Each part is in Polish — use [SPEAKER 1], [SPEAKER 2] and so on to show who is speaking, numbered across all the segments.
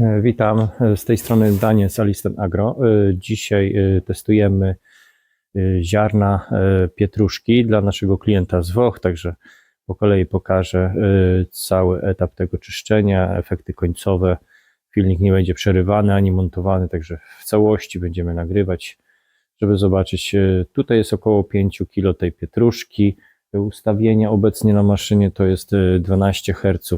[SPEAKER 1] E, Witam, z tej strony Daniel z Alisten Agro. E, Dzisiaj e, testujemy ziarna pietruszki dla naszego klienta z Włoch, także po kolei pokażę cały etap tego czyszczenia, efekty końcowe. Filmik nie będzie przerywany ani montowany, także w całości będziemy nagrywać, żeby zobaczyć. Tutaj jest około 5 kg tej pietruszki. Ustawienie obecnie na maszynie to jest e, 12 Hz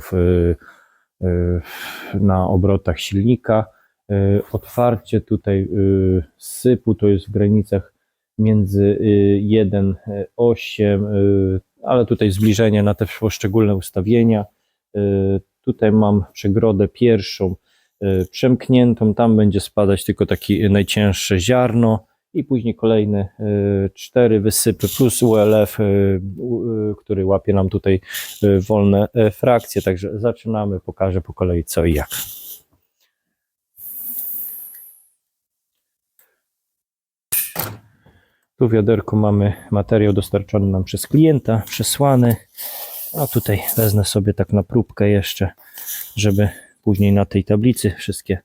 [SPEAKER 1] na obrotach silnika. Y, Otwarcie tutaj y, sypu to jest w granicach między y, 1,8, y, ale tutaj zbliżenie na te poszczególne ustawienia. Tutaj mam przegrodę pierwszą przemkniętą, tam będzie spadać tylko taki najcięższe ziarno i później kolejne y, cztery wysypy plus ULF, y, y, który łapie nam tutaj wolne frakcje. Także zaczynamy, pokażę po kolei co i jak. Tu w wiaderku mamy materiał dostarczony nam przez klienta, przesłany. A tutaj wezmę sobie tak na próbkę jeszcze, żeby później na tej tablicy wszystkie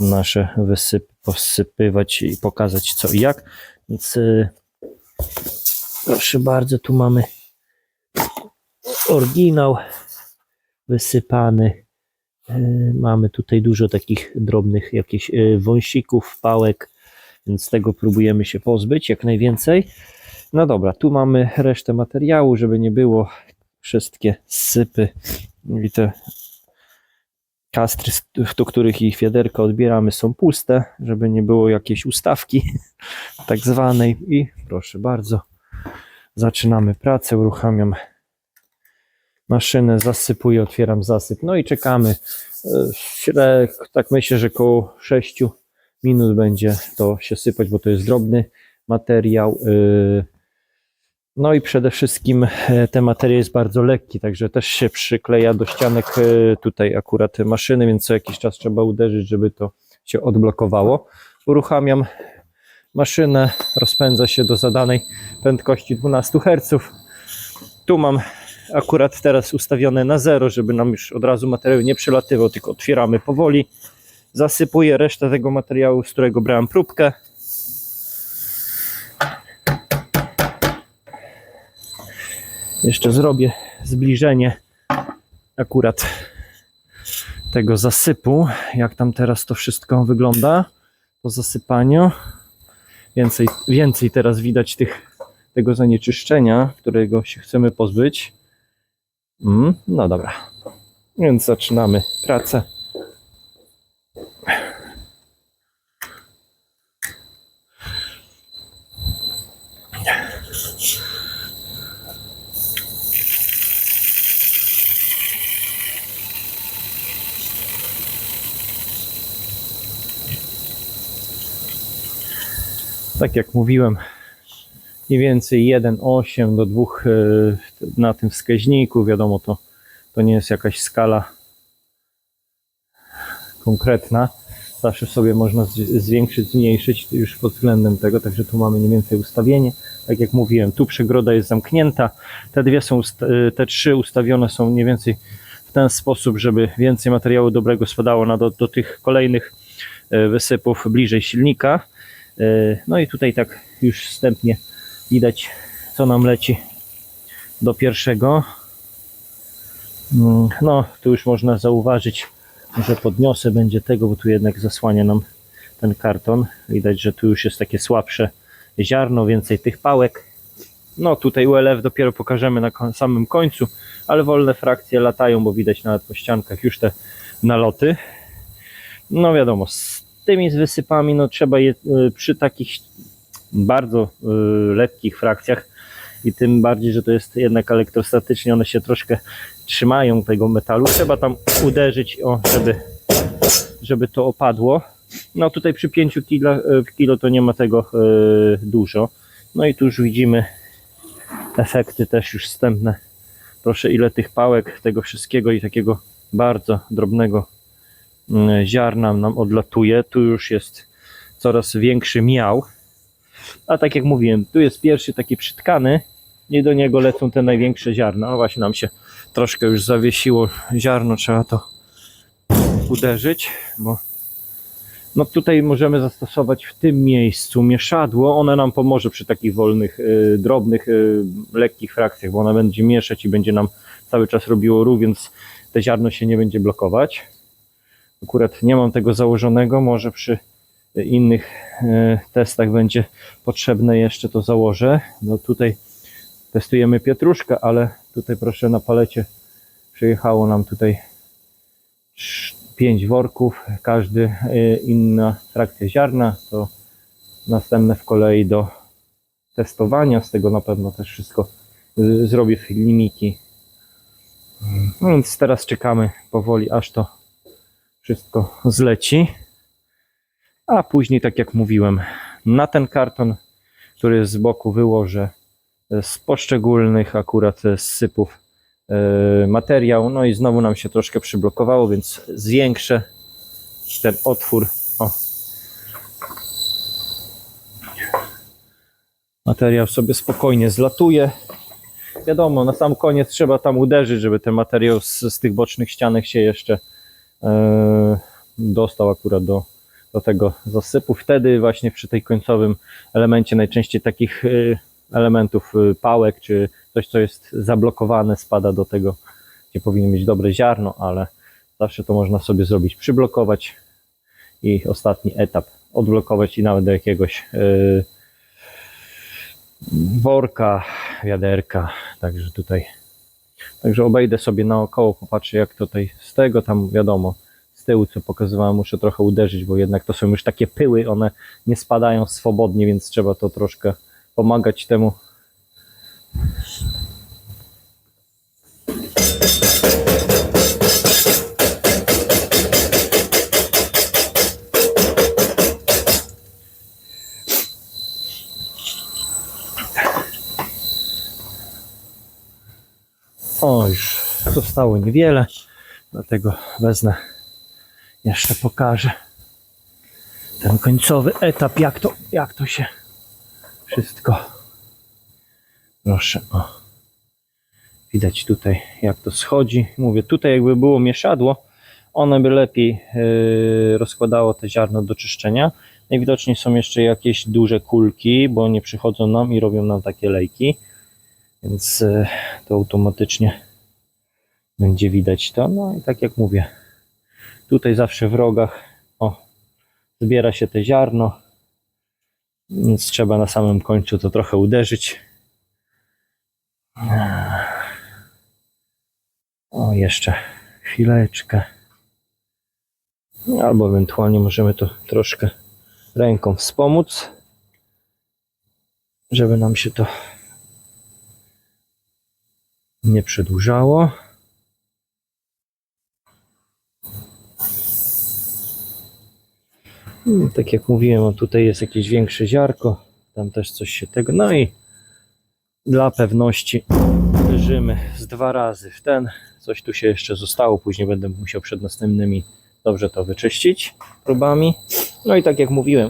[SPEAKER 1] nasze wysypy posypywać i pokazać co i jak. Więc y, proszę bardzo, tu mamy oryginał wysypany. Y, Mamy tutaj dużo takich drobnych jakichś y, wąsików, pałek, więc tego próbujemy się pozbyć jak najwięcej. No dobra, tu mamy resztę materiału, żeby nie było wszystkie sypy i te kastry, do których ich wiaderka odbieramy są puste, żeby nie było jakiejś ustawki tak zwanej i proszę bardzo, zaczynamy pracę, uruchamiam maszynę, zasypuję, otwieram zasyp, no i czekamy. E, Tak myślę, że około 6 minut będzie to się sypać, bo to jest drobny materiał. No i przede wszystkim e, ten materiał jest bardzo lekki, także też się przykleja do ścianek e, tutaj akurat maszyny, więc co jakiś czas trzeba uderzyć, żeby to się odblokowało. Uruchamiam maszynę, rozpędza się do zadanej prędkości 12 Hz. Tu mam akurat teraz ustawione na zero, żeby nam już od razu materiał nie przelatywał, tylko otwieramy powoli. Zasypuję resztę tego materiału, z którego brałem próbkę. Jeszcze zrobię zbliżenie akurat tego zasypu, jak tam teraz to wszystko wygląda po zasypaniu. Więcej, więcej teraz widać tych, tego zanieczyszczenia, którego się chcemy pozbyć. Mm, no dobra, więc zaczynamy pracę. Tak jak mówiłem, mniej więcej 1,8 do 2 y, na tym wskaźniku. Wiadomo, to, to nie jest jakaś skala konkretna. Zawsze sobie można zwiększyć, zmniejszyć już pod względem tego, także tu mamy mniej więcej ustawienie. Tak jak mówiłem, tu przegroda jest zamknięta. Te dwie są, y, te trzy ustawione są mniej więcej w ten sposób, żeby więcej materiału dobrego spadało na do, do tych kolejnych y, wysypów bliżej silnika. No i tutaj tak już wstępnie widać, co nam leci do pierwszego. Mm, No, tu już można zauważyć, że podniosę będzie tego, bo tu jednak zasłania nam ten karton. Widać, że tu już jest takie słabsze ziarno, więcej tych pałek. No, tutaj ULF dopiero pokażemy na samym końcu, ale wolne frakcje latają, bo widać nawet po ściankach już te naloty. No wiadomo, tymi z wysypami, no trzeba je y, przy takich bardzo y, lekkich frakcjach i tym bardziej, że to jest jednak elektrostatycznie, one się troszkę trzymają tego metalu. Trzeba tam uderzyć, o, żeby, żeby to opadło. No tutaj przy 5 kilo, y, kilo to nie ma tego dużo. No i tu już widzimy efekty też już wstępne. Proszę ile tych pałek, tego wszystkiego i takiego bardzo drobnego ziarna nam odlatuje. Tu już jest coraz większy miał. A tak jak mówiłem, tu jest pierwszy taki przytkany i do niego lecą te największe ziarna. No właśnie nam się troszkę już zawiesiło ziarno, trzeba to uderzyć, bo no tutaj możemy zastosować w tym miejscu mieszadło. One nam pomoże przy takich wolnych, y, drobnych, y, lekkich frakcjach, bo ona będzie mieszać i będzie nam cały czas robiło ruch, więc te ziarno się nie będzie blokować. Akurat nie mam tego założonego, może przy innych y, testach będzie potrzebne jeszcze to założę. No tutaj testujemy pietruszkę, ale tutaj proszę na palecie przyjechało nam tutaj 5 worków, każdy y, inna frakcja ziarna, to następne w kolei do testowania, z tego na pewno też wszystko zrobię filmiki. No więc teraz czekamy powoli, aż to wszystko zleci. A później, tak jak mówiłem, na ten karton, który z boku wyłożę z poszczególnych akurat z sypów e, materiał. No i znowu nam się troszkę przyblokowało, więc zwiększę ten otwór. O. Materiał sobie spokojnie zlatuje. Wiadomo, na sam koniec trzeba tam uderzyć, żeby ten materiał z, z tych bocznych ścianek się jeszcze e, dostał akurat do, do tego zasypu. Wtedy właśnie przy tej końcowym elemencie najczęściej takich e, elementów y, pałek, czy coś, co jest zablokowane, spada do tego, gdzie powinno mieć dobre ziarno, ale zawsze to można sobie zrobić, przyblokować i ostatni etap odblokować i nawet do jakiegoś yy, worka, wiaderka, także tutaj także obejdę sobie naokoło, popatrzę jak tutaj z tego, tam wiadomo, z tyłu co pokazywałem, muszę trochę uderzyć, bo jednak to są już takie pyły, one nie spadają swobodnie, więc trzeba to troszkę pomagać temu. O, już zostało niewiele, dlatego wezmę, jeszcze pokażę ten końcowy etap, jak to, jak to się wszystko. Proszę, o. Widać tutaj, jak to schodzi. Mówię, tutaj jakby było mieszadło, one by lepiej yy, rozkładało te ziarno do czyszczenia. Najwidoczniej są jeszcze jakieś duże kulki, bo nie przychodzą nam i robią nam takie lejki. Więc yy, to automatycznie będzie widać to. No i tak jak mówię, tutaj zawsze w rogach o, zbiera się te ziarno więc trzeba na samym końcu to trochę uderzyć. O, jeszcze chwileczkę. Albo ewentualnie możemy to troszkę ręką wspomóc, żeby nam się to nie przedłużało. Mm, Tak jak mówiłem, tutaj jest jakieś większe ziarko, tam też coś się tego. No i dla pewności leżymy z dwa razy w ten. Coś tu się jeszcze zostało, później będę musiał przed następnymi dobrze to wyczyścić próbami. No i tak jak mówiłem,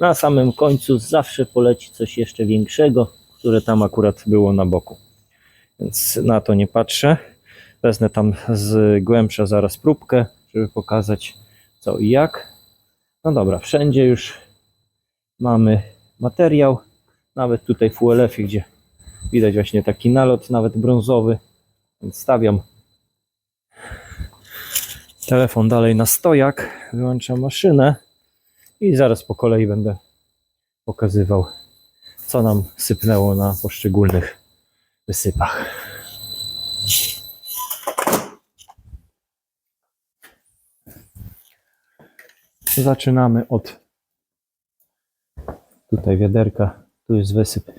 [SPEAKER 1] na samym końcu zawsze poleci coś jeszcze większego, które tam akurat było na boku. Więc na to nie patrzę. Wezmę tam z głębsza zaraz próbkę, żeby pokazać co i jak. No dobra, wszędzie już mamy materiał. Nawet tutaj w ULF-ie, gdzie widać właśnie taki nalot, nawet brązowy. Więc stawiam telefon dalej na stojak, wyłączam maszynę i zaraz po kolei będę pokazywał, co nam sypnęło na poszczególnych wysypach. Zaczynamy od tutaj wiaderka, tu jest wysyp.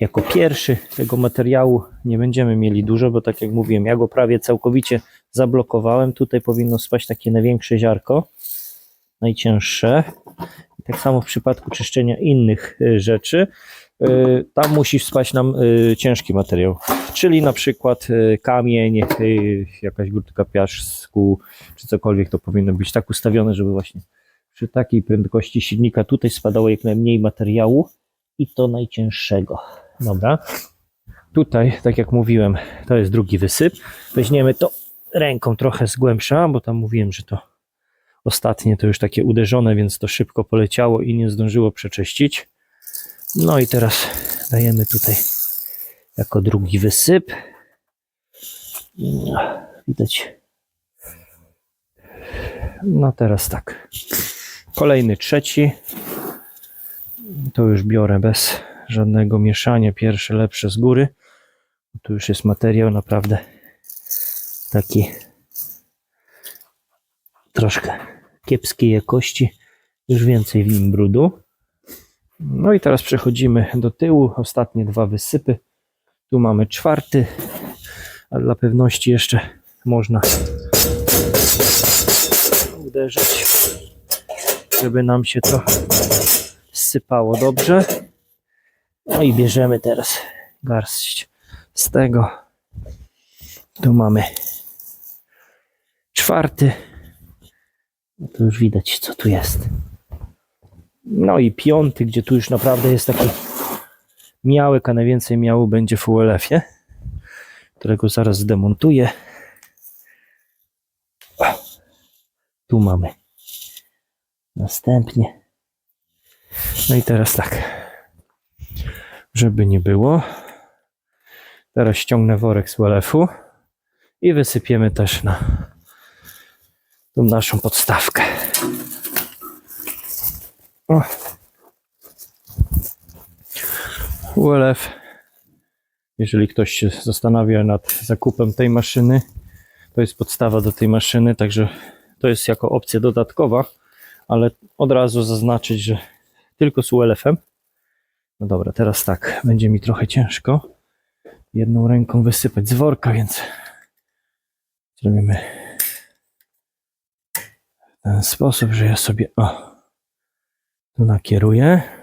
[SPEAKER 1] Jako pierwszy tego materiału nie będziemy mieli dużo, bo tak jak mówiłem, ja go prawie całkowicie zablokowałem. Tutaj powinno spaść takie największe ziarko, najcięższe. I tak samo w przypadku czyszczenia innych y, rzeczy, tam musi spać nam y, ciężki materiał, czyli na przykład y, kamień, y, jakaś grudka piasku, czy cokolwiek to powinno być tak ustawione, żeby właśnie przy takiej prędkości silnika tutaj spadało jak najmniej materiału i to najcięższego. Dobra. Tutaj, tak jak mówiłem, to jest drugi wysyp. Weźmiemy to ręką trochę z głębsza, bo tam mówiłem, że to Ostatnie to już takie uderzone, więc to szybko poleciało i nie zdążyło przeczyścić. No i teraz dajemy tutaj jako drugi wysyp. Widać. No teraz tak. Kolejny trzeci. To już biorę bez żadnego mieszania. Pierwsze lepsze z góry. Tu już jest materiał naprawdę taki troszkę kiepskiej jakości. Już więcej w nim brudu. No i teraz przechodzimy do tyłu. Ostatnie dwa wysypy. Tu mamy czwarty, a dla pewności jeszcze można uderzyć, żeby nam się to sypało dobrze. No i bierzemy teraz garść z tego. Tu mamy czwarty. No to już widać, co tu jest. No i piąty, gdzie tu już naprawdę jest taki miałek, a najwięcej miału będzie w ULF-ie, którego zaraz zdemontuję. Tu mamy. Następnie. No i teraz tak. Żeby nie było. Teraz ściągnę worek z ULF-u i wysypiemy też na tą naszą podstawkę. ULF. Jeżeli ktoś się zastanawia nad zakupem tej maszyny, to jest podstawa do tej maszyny, także to jest jako opcja dodatkowa, ale od razu zaznaczyć, że tylko z ULF-em. No dobra, teraz tak, będzie mi trochę ciężko jedną ręką wysypać z worka, więc zrobimy w ten sposób, że ja sobie o, nakieruję.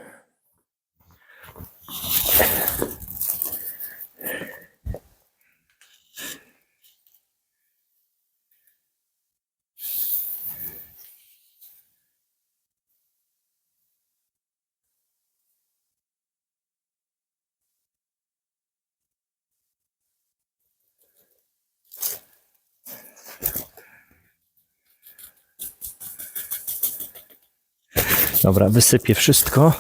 [SPEAKER 1] Dobra, wysypię wszystko.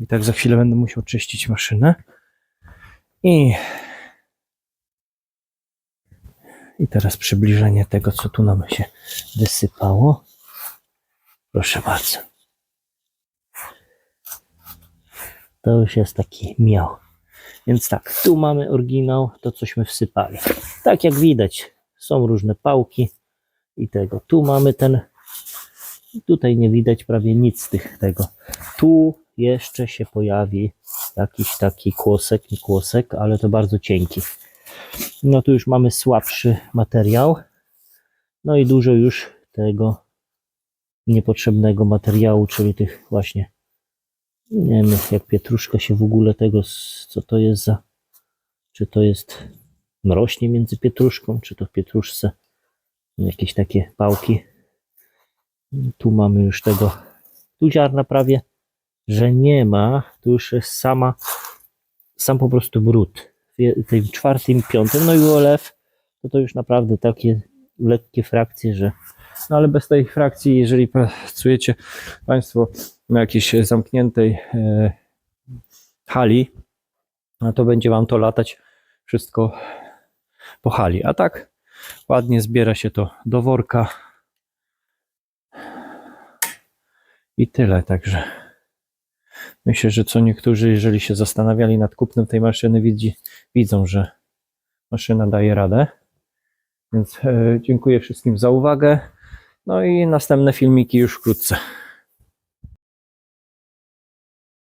[SPEAKER 1] I tak za chwilę będę musiał czyścić maszynę. I, I teraz przybliżenie tego, co tu nam się wysypało. Proszę bardzo. To już jest taki miał. Więc tak, tu mamy oryginał, to cośmy wsypali. Tak jak widać, są różne pałki i tego. Tu mamy ten Tutaj nie widać prawie nic z tych tego. Tu jeszcze się pojawi jakiś taki kłosek, nie kłosek, ale to bardzo cienki. No tu już mamy słabszy materiał. No i dużo już tego niepotrzebnego materiału, czyli tych właśnie nie wiem jak pietruszka się w ogóle tego, co to jest za czy to jest rośnie między pietruszką, czy to w pietruszce jakieś takie pałki tu mamy już tego, tu ziarna prawie, że nie ma. Tu już jest sama, sam po prostu brud. W tym czwartym, piątym, no i olew, to to już naprawdę takie lekkie frakcje, że no ale bez tej frakcji, jeżeli pracujecie Państwo na jakiejś zamkniętej e, hali, no to będzie Wam to latać wszystko po hali. A tak ładnie zbiera się to do worka. I tyle, także myślę, że co niektórzy, jeżeli się zastanawiali nad kupnem tej maszyny, widzi, widzą, że maszyna daje radę. Więc e, dziękuję wszystkim za uwagę. No i następne filmiki już wkrótce.